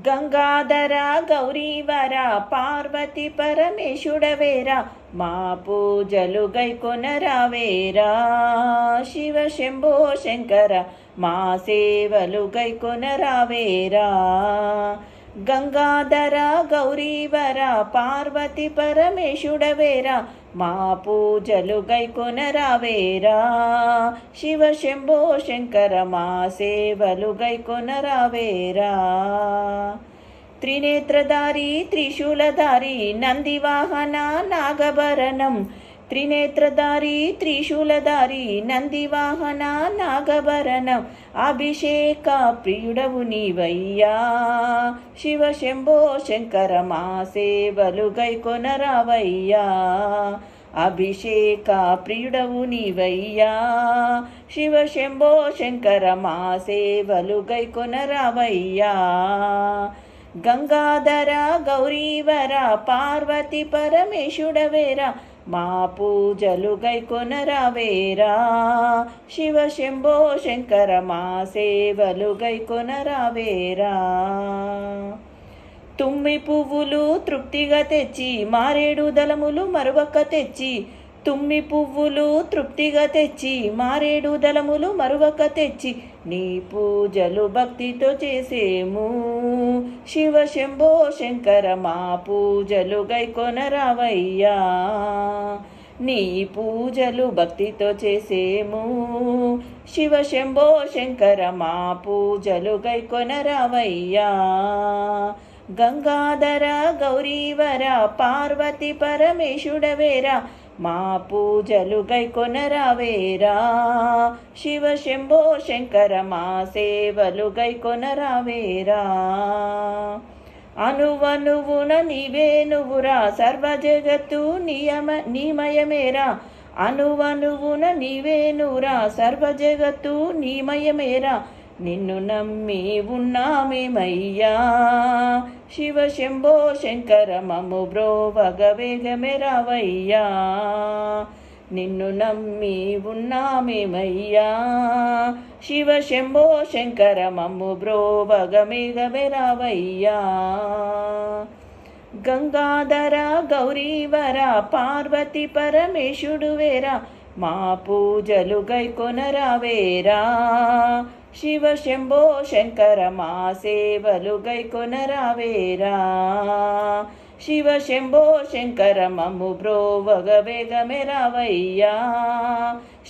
గంగాధర గౌరీవర పార్వతి పరమేశుడవేరా మా పూజలు గైకొనరావేరా శివ శంభో శంకర మా సేవలు గైకొనరావేరా గంగాధర గౌరీవర పార్వతి పరమేశుడవేరా మా పూజలు గైకొనరావేరా. శివ శంభో శంకర మా సేవలు గైకొనరావేరా. త్రినేత్రధారి త్రిశూలధారి నందివాహన నాగభరణం త్రినేత్రధారి త్రిశూలధారి నందివాహన నాగభరణం అభిషేక ప్రియుడవు నీవయ్యా. శివ శంభో శంకర మా సేవలు గైకొనరావయ్యా. అభిషేక ప్రియుడవు నీవయ్యా. శివ శంభో శంకర మా సేవలు గైకొనరావయ్యా. గంగాధర గౌరీవర పార్వతి పరమేశుడవేరా. మా పూజలు గైకొనరావేరా శివ శంభో శంకర మా సేవలు గైకొనరావేరా తుమ్మి పువ్వులు తృప్తిగా తెచ్చి మారేడు దళములు మరువక్క తెచ్చి తుమ్మి పువ్వులు తృప్తిగా తెచ్చి మారేడు దళములు మరువక తెచ్చి నీ పూజలు భక్తితో చేసేము. శివ శంభో శంకర మా పూజలు గైకొనరావయ్యా నీ పూజలు భక్తితో చేసేము. శివ శంభో శంకర మా పూజలు గైకొనరావయ్యా గంగాధర గౌరీవర పార్వతి పరమేశుడవేరా మా పూజలు గైకొనరావేరా శివ శంభో శంకర మా సేవలు గైకొనరావేరా అనువనువున నీవే నువ్వురా సర్వ జగత్తు నియమ నీమయమేరా. అనువనువున నీవే నువ్వురా సర్వ జగత్తు నీమయమేరా. నిన్ను నమ్మి ఉన్నామేమయ్యా శివ శంభో శంకర మము బ్రో వేగమే రావయ్యా. నిన్ను నమ్మి ఉన్నామేమయ్యా శివ శంభో శంకర మమ్ము బ్రోవగ మేఘమే రావయ్యా. గంగాధర గౌరీవర పార్వతి పరమేశుడు వేరా. మా పూజలు గైకొనరావేరా శివ శంభో శంకర మా సేవలు గైకొనరావేరా శివ శంభో శంకర మము బ్రోవగ వేగమే రావయ్యా.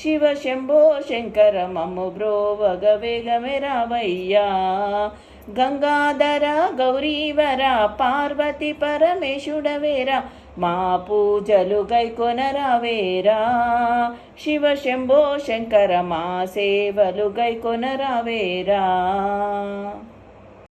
శివ శంభో శంకర మము బ్రోవగ వేగమే రావయ్యా. గంగాధర గౌరీవర పార్వతి పరమేశుడవేరా మా పూజలు గైకొనరావేరా శివ శంభో శంకర మా సేవలు గైకొనరావేరా